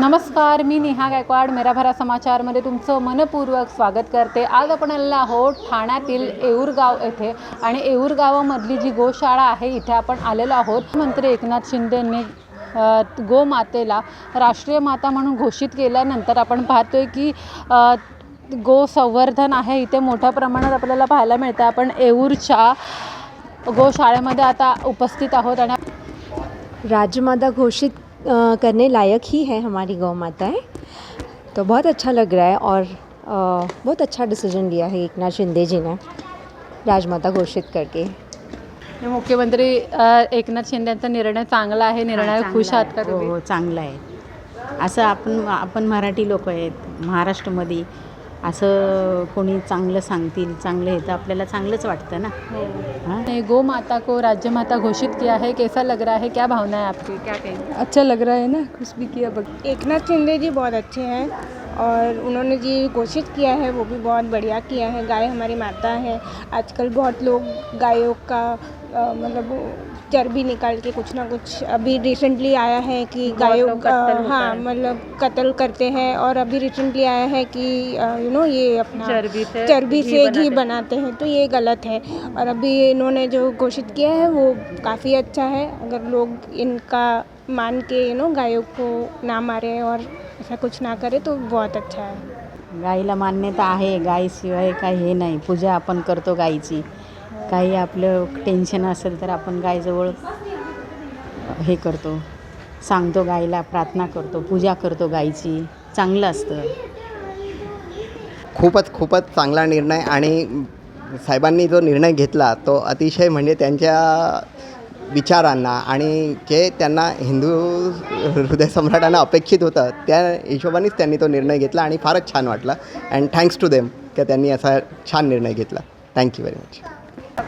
नमस्कार मी नेहा गायकवाड मेरा भरा समाचारमध्ये तुमचं मनपूर्वक स्वागत करते. आज आपण आलेलो आहोत ठाण्यातील येऊरगाव येथे आणि येऊर गावामधली जी गोशाळा आहे इथे आपण आलेलो आहोत. मंत्री एकनाथ शिंदेंनी गोमातेला राष्ट्रीय माता म्हणून घोषित केल्यानंतर आपण पाहतोय की गो संवर्धन आहे. इथे मोठ्या प्रमाणात आपल्याला पाहायला मिळतं आपण येऊरच्या गोशाळेमध्ये आता उपस्थित आहोत आणि राजमाता घोषित करने लायक ही है हमारी गौ माताएं। तो बहुत अच्छा लग रहा है और बहुत अच्छा डिसीजन लिया है एक नाथ शिंदे जी ने राजमाता घोषित करके। मुख्यमंत्री अ, एकनाथ शिंदेचा निर्णय चांगला आहे निर्णय खुश चांगला आहात का आहे. हो तुम्ही? हो चांगलं आहे. असं आपण आपण मराठी लोक आहेत महाराष्ट्रामध्ये असं कोणी चांगलं सांगतील चांगलं हे तर आपल्याला चांगलंच वाटतं ना? हां. ने गो माता को राज्य माता घोषित किया है कैसा लग रहा है क्या भावना है आपकी? क्या कहेंगे अच्छा लग रहा है ना कुछ भी किया बग एक नाथ शिंदे जी बहुत अच्छे हैं और उन्होंने जी घोषित किया है वो भी बहुत बढ़िया किया है गाय हमारी माता है। आजकल बहुत लोग गायों का मतलब चर्बी निकाल के कुछ ना कुछ अभी रिसेंटली आया है कि गायों का हाँ मतलब कत्ल करते हैं और अभी रिसेंटली आया है कि यू नो ये अपना चर्बी से चर्बी घी से बनाते घी हैं। बनाते हैं तो ये गलत है। और अभी इन्होंने जो घोषित किया है वो काफ़ी अच्छा है। अगर लोग इनका मान के यू नो गायों को ना मारे और ऐसा कुछ ना करे तो बहुत अच्छा है। गाईला मान्यता आहे गायीशिवाय काही हे नाही. पूजा आपण करतो गाईची काही आपलं टेन्शन असेल तर आपण गायजवळ हे करतो. सांगतो गाईला प्रार्थना करतो पूजा करतो गाईची चांगलं असतं. खूपच खूपच चांगला निर्णय आणि साहेबांनी जो निर्णय घेतला तो अतिशय म्हणजे त्यांच्या विचारांना आणि जे त्यांना हिंदू हृदय सम्राटांना अपेक्षित होतं त्या हिशोबानेच त्यांनी तो निर्णय घेतला आणि फारच छान वाटला. अँड थँक्स टू देम की त्यांनी असा छान निर्णय घेतला. थँक्यू व्हेरी मच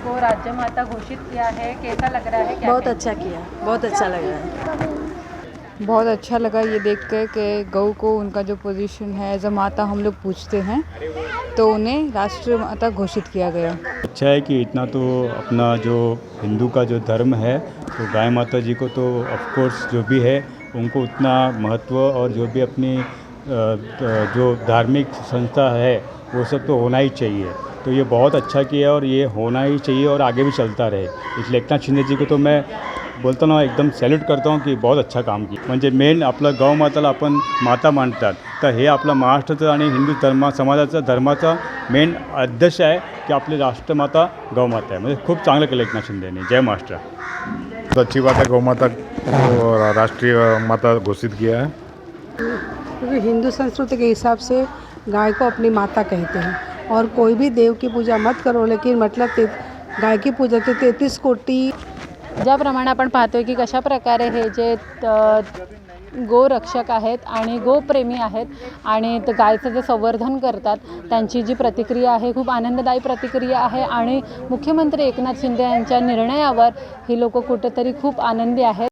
को राज्य माता घोषित किया है? कैसा लग रहा है? क्या बहुत अच्छा किया बहुत अच्छा लग रहा है। बहुत अच्छा लगा ये देख कर के गौ को उनका जो पोजीशन है एज अ माता हम लोग पूछते हैं तो उन्हें राष्ट्रीय माता घोषित किया गया। अच्छा है कि इतना तो अपना जो हिंदू का जो धर्म है तो गाय माता जी को तो ऑफ़ कोर्स जो भी है उनको उतना महत्व और जो भी अपनी जो धार्मिक संस्था है वो सब तो होना ही चाहिए। तो ये बहुत अच्छा किया और ये होना ही चाहिए और आगे भी चलता रहे। इसलिए एकनाथ शिंदे जी को तो मैं बोलता ना एकदम सॅल्यूट करतो की बहुत अच्छा काम की म्हणजे मेन आपलं गौ माताला आपण माता मानतात। तर हे आपलं महाराष्ट्राचं आणि हिंदू धर्मा समाजाचा धर्माचा मेन अध्यक्ष आहे की आपली राष्ट्रमाता गौमाता आहे. म्हणजे खूप चांगलं केलं एकनाथ शिंदेने. जय महाराष्ट्र. अच्छी है गौ माता को राष्ट्रीय माता घोषित किया है. क्योंकि हिंदू संस्कृति के हिसाब से गाय को अपनी माता कहते हैं। और कोई भी देव की पूजा मत करो लेकिन मतलब ते गाय की पूजा ते तेहतीस कोटी। ज्याप्रमाणे आपण पाहतोय की कशा प्रकारे हे जे गोरक्षक आहेत आणि गोप्रेमी आहेत आणि गायचं जे संवर्धन करतात त्यांची जी प्रतिक्रिया आहे खूप आनंददायी प्रतिक्रिया आहे आणि मुख्यमंत्री एकनाथ शिंदे यांच्या निर्णयावर ही लोक कुठेतरी खूप आनंदी आहेत.